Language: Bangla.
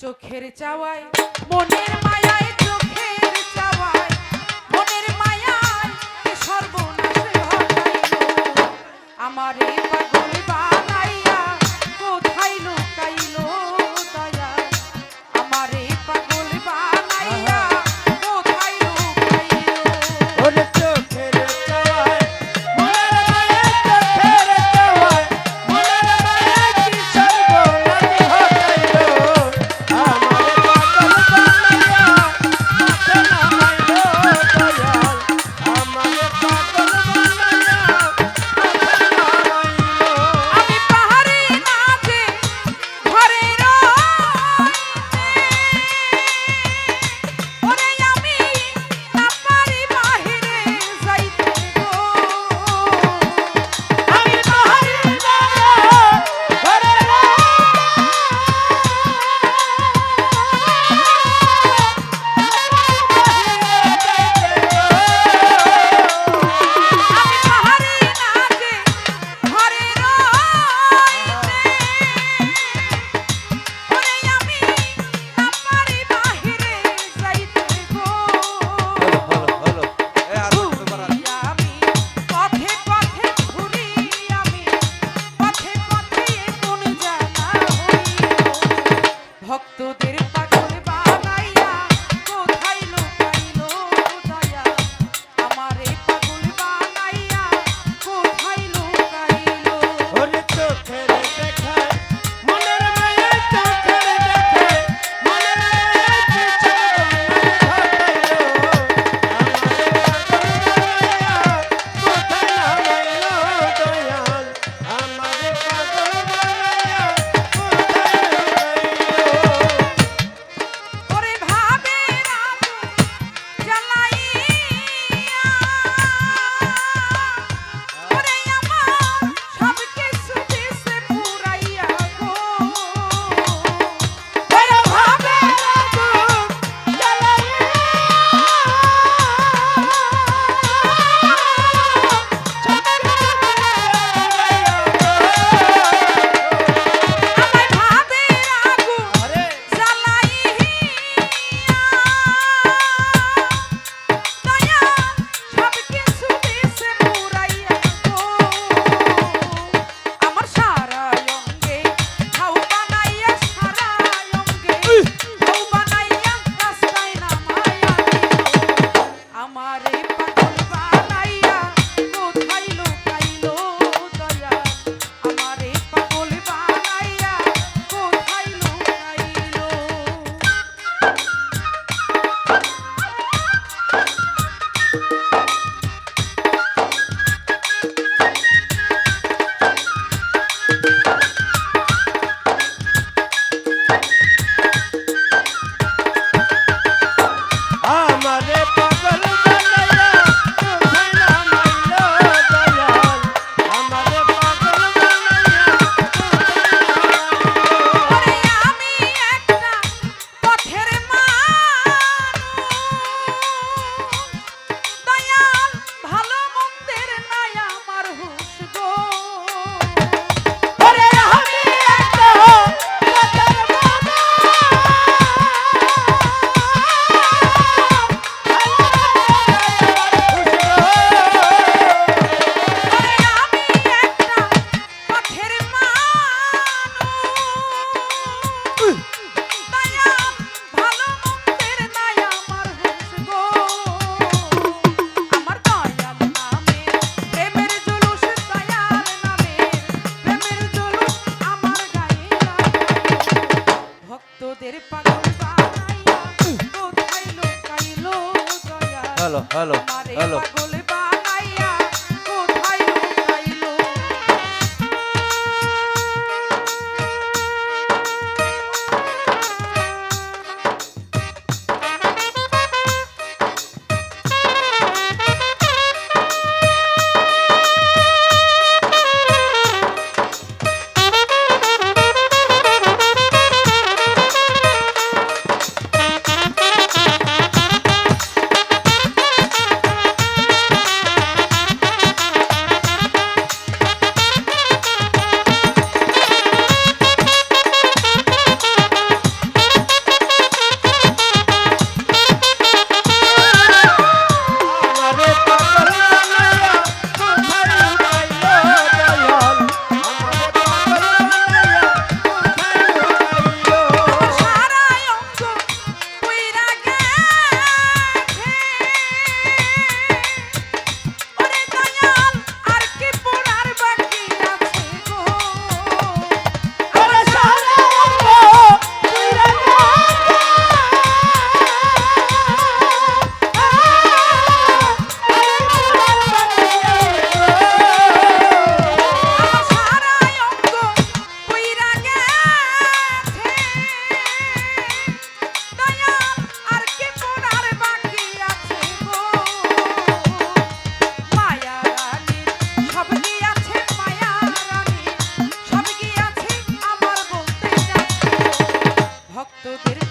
চোখের চাওয়াই মনের মায়ায় চোখের চাওয়াই মনের মায়ায় সর্বনাশ আমারে তোদের